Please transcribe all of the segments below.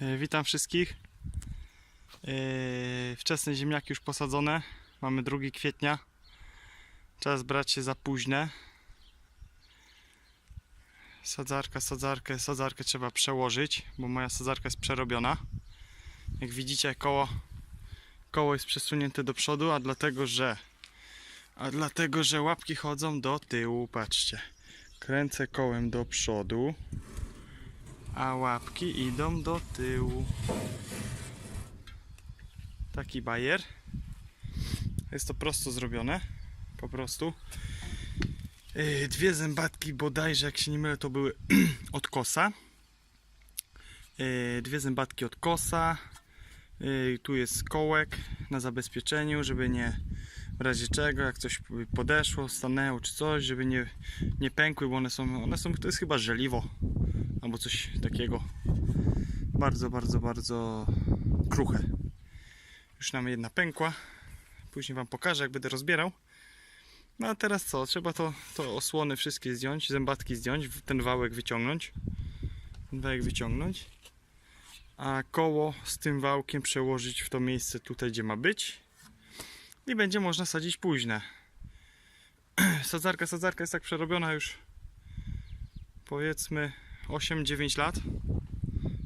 E, Witam wszystkich. E, Wczesne ziemniaki już posadzone. Mamy 2 kwietnia. Czas brać się za późne. Sadzarka, sadzarkę, sadzarkę trzeba przełożyć, bo moja sadzarka jest przerobiona. Jak widzicie, koło, koło jest przesunięte do przodu, a dlatego, że a dlatego, że łapki chodzą do tyłu. Patrzcie. Kręcę kołem do przodu a łapki idą do tyłu. Taki bajer. Jest to prosto zrobione. Po prostu. Yy, Dwie zębatki bodajże, jak się nie mylę, to były od kosa. Yy, Dwie zębatki od kosa. Yy, Tu jest kołek na zabezpieczeniu, żeby nie w razie czego, jak coś podeszło, stanęło czy coś, żeby nie, nie pękły, bo one są, one są, to jest chyba żeliwo albo coś takiego. Bardzo, bardzo, bardzo kruche. Już nam jedna pękła. Później Wam pokażę, jak będę rozbierał. No a teraz co? Trzeba to, to osłony wszystkie zdjąć, zębatki zdjąć, ten wałek wyciągnąć. Ten wałek wyciągnąć. A koło z tym wałkiem przełożyć w to miejsce tutaj, gdzie ma być. I będzie można sadzić późne. Sadzarka, sadzarka jest tak przerobiona już powiedzmy 8-9 lat.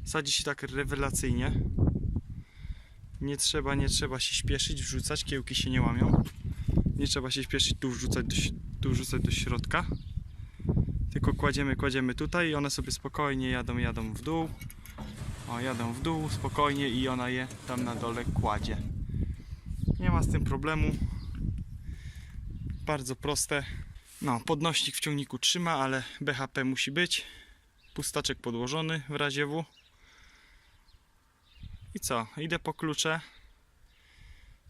Sadzi się tak rewelacyjnie. Nie trzeba, nie trzeba się śpieszyć, wrzucać, kiełki się nie łamią. Nie trzeba się śpieszyć tu wrzucać do, tu wrzucać do środka. Tylko kładziemy, kładziemy tutaj i one sobie spokojnie jadą, jadą w dół. O, jadą w dół spokojnie i ona je tam na dole kładzie. Nie ma z tym problemu. Bardzo proste. No, podnośnik w ciągniku trzyma, ale BHP musi być. Pustaczek podłożony w razie W. I co? Idę po klucze.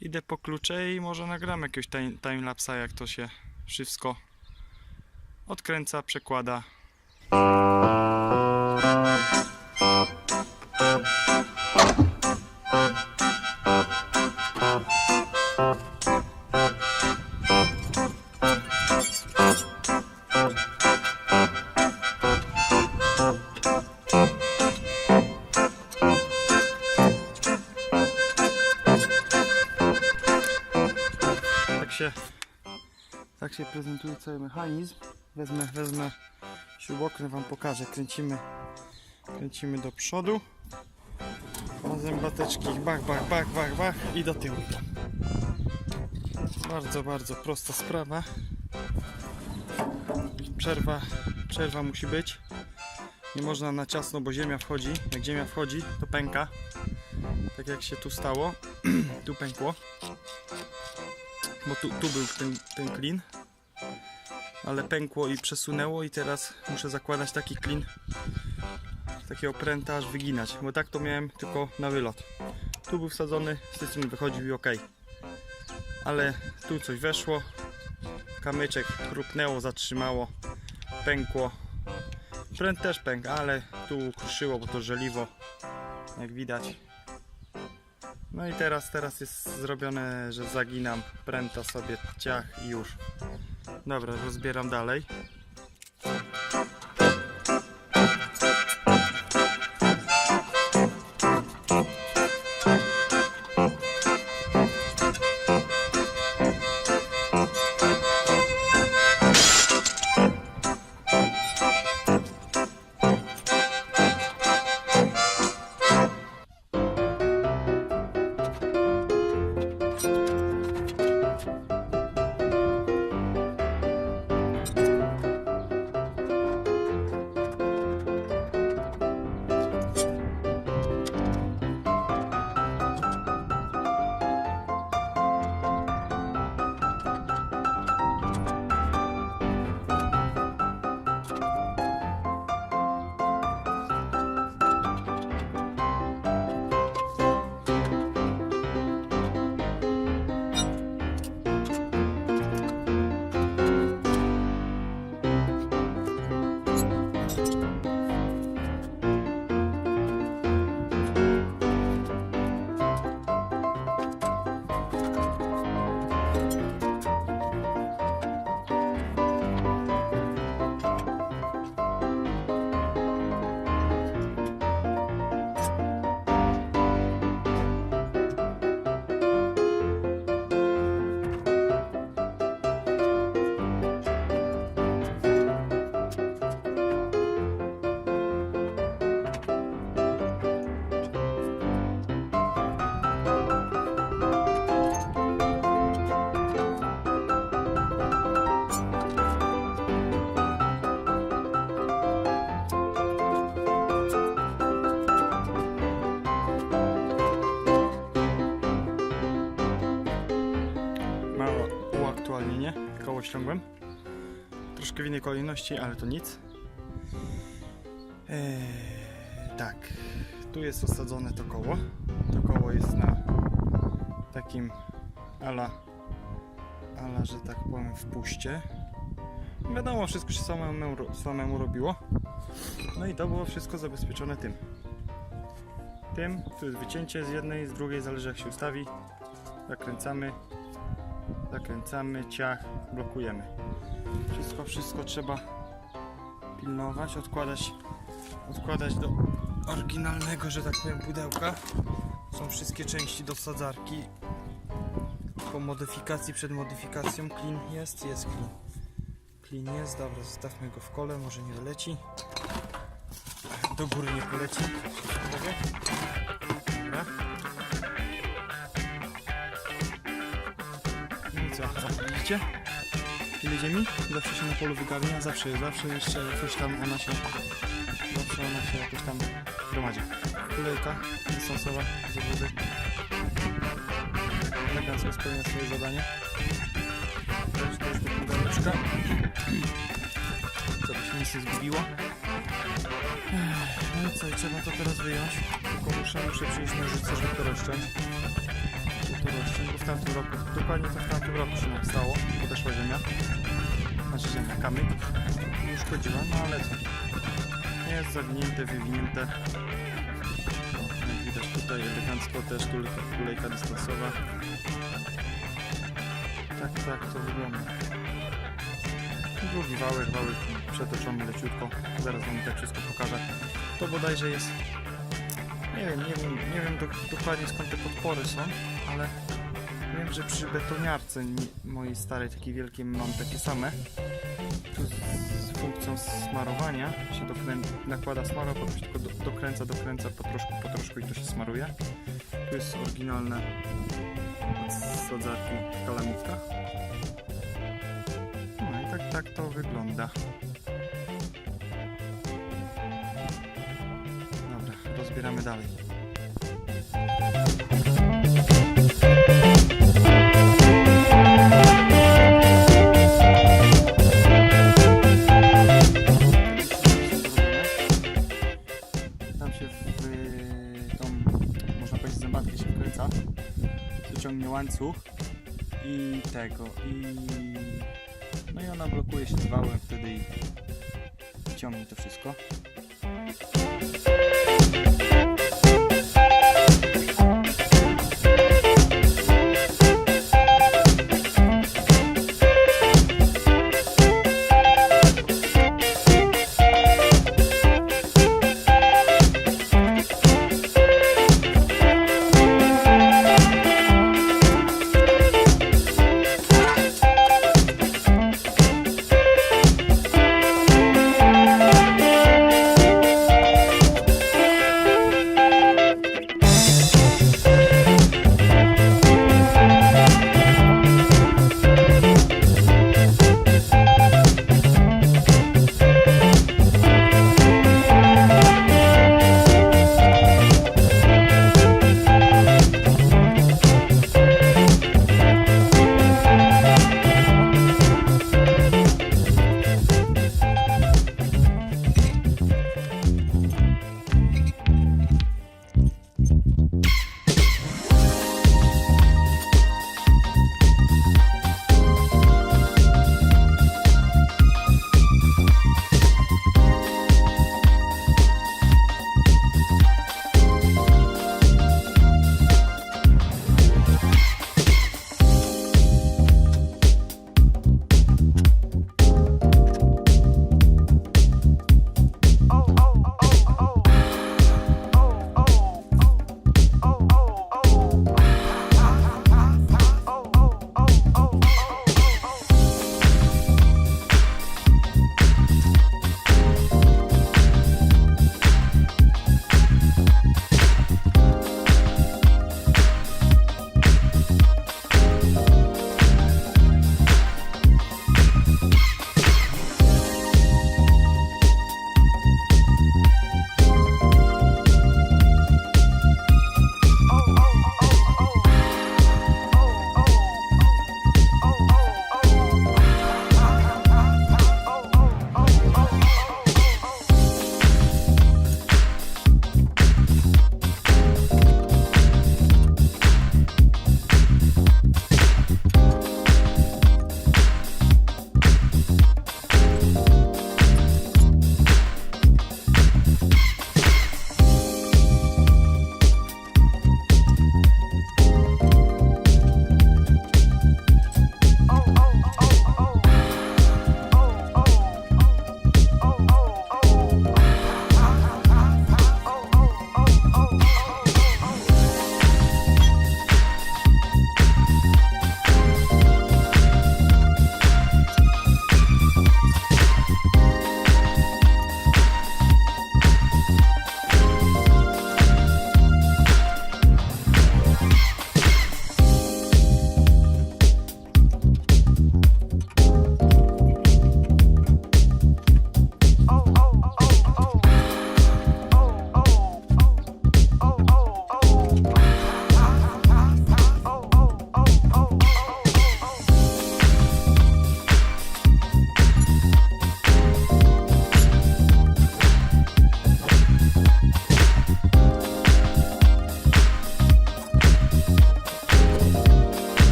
Idę po klucze i może nagram jakiegoś time- timelapsa, jak to się wszystko odkręca, przekłada. Się prezentuje cały mechanizm. Wezmę, wezmę śrubokręt, Wam pokażę. Kręcimy, kręcimy do przodu. A zębateczki bach, bach, bach, bach, bach i do tyłu. Bardzo, bardzo prosta sprawa. Przerwa, przerwa musi być. Nie można na ciasno, bo ziemia wchodzi. Jak ziemia wchodzi, to pęka. Tak jak się tu stało. tu pękło bo tu, tu był ten, ten klin ale pękło i przesunęło i teraz muszę zakładać taki klin takiego pręta aż wyginać bo tak to miałem tylko na wylot. Tu był wsadzony, styczeń wychodził i ok ale tu coś weszło kamyczek chrupnęło, zatrzymało pękło. Pręt też pękł, ale tu kruszyło, bo to żeliwo jak widać. No i teraz, teraz jest zrobione, że zaginam pręta sobie ciach i już. Dobra, rozbieram dalej. Ściągłem. Troszkę w innej kolejności, ale to nic. Eee, tak, tu jest osadzone to koło. To koło jest na takim ala, ala że tak powiem, w puście. Wiadomo, wszystko się samemu, samemu robiło. No i to było wszystko zabezpieczone tym. Tym, tu jest wycięcie z jednej, z drugiej, zależy jak się ustawi. Zakręcamy, zakręcamy, ciach, blokujemy. Wszystko, wszystko trzeba pilnować, odkładać, odkładać do oryginalnego, że tak powiem, pudełka. Są wszystkie części do sadzarki. Po modyfikacji, przed modyfikacją clean jest, jest clean. Clean jest, dobra, zostawmy go w kole, może nie wyleci. Do góry nie poleci. Dobra. Widzicie? Ile ziemi? Zawsze się na polu wygarnia, zawsze, zawsze jeszcze coś tam ona się, zawsze ona się jakoś tam gromadzi. Kolejka dystansowa z wody. Elegancko spełnia swoje zadanie. Też to jest do pudełeczka. Co by się nic nie zgubiło. No i co, i trzeba to teraz wyjąć. Tylko muszę, muszę przyjść nożyce, żeby to rozciąć. Rozciąć, bo w tamtym roku, dokładnie to w tamtym roku się stało. Podeszła ziemia. Znaczy ziemia, kamyk. I uszkodziła, no ale co. Jest zawinięte, wywinięte. O, jak widać tutaj elegancko też tulejka, tulejka dystansowa. Tak, tak to wygląda. Drugi wałek, wałek przetoczony leciutko. Zaraz wam tak wszystko pokażę. To bodajże jest. Nie wiem, nie wiem, nie wiem do, dokładnie skąd te podpory są, ale wiem, że przy betoniarce ni- mojej starej, takiej wielkiej, mam takie same. Tu z, z funkcją smarowania się dokrę... nakłada smara, potem się tylko do, dokręca, dokręca po troszku, po troszku i to się smaruje. Tu jest oryginalne sadzarki kalamitka. No i tak, tak to wygląda. Rozbieramy dalej. Tam się w tą, można powiedzieć, zębatkę się wkręca, wyciągnie łańcuch i tego, i no i ona blokuje się z wałem wtedy i ciągnie to wszystko.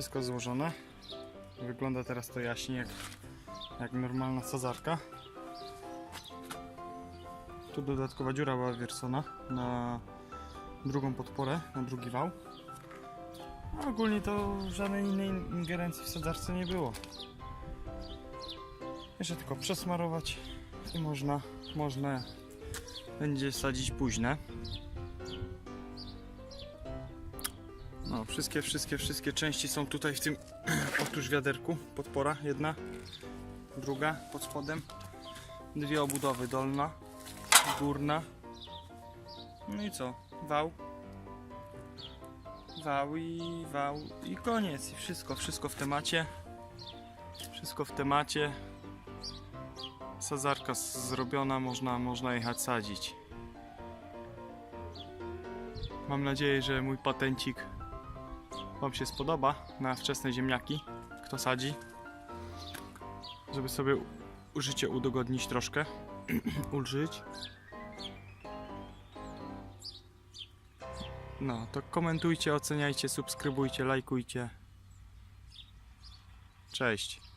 Wszystko złożone. Wygląda teraz to jaśniej jak, jak normalna sadzarka. Tu dodatkowa dziura była wiercona na drugą podporę, na drugi wał. A ogólnie to żadnej innej ingerencji w sadzarce nie było. Jeszcze tylko przesmarować i można, można będzie sadzić późne. No, wszystkie, wszystkie, wszystkie części są tutaj w tym otóż wiaderku. Podpora jedna, druga pod spodem, dwie obudowy dolna, górna. No i co? Wał. Wał i wał i koniec. I wszystko, wszystko w temacie. Wszystko w temacie. Sadzarka zrobiona, można, można jechać sadzić. Mam nadzieję, że mój patencik Wam się spodoba na wczesne ziemniaki. Kto sadzi, żeby sobie użycie udogodnić troszkę. Ulżyć. No, to komentujcie, oceniajcie, subskrybujcie, lajkujcie. Cześć.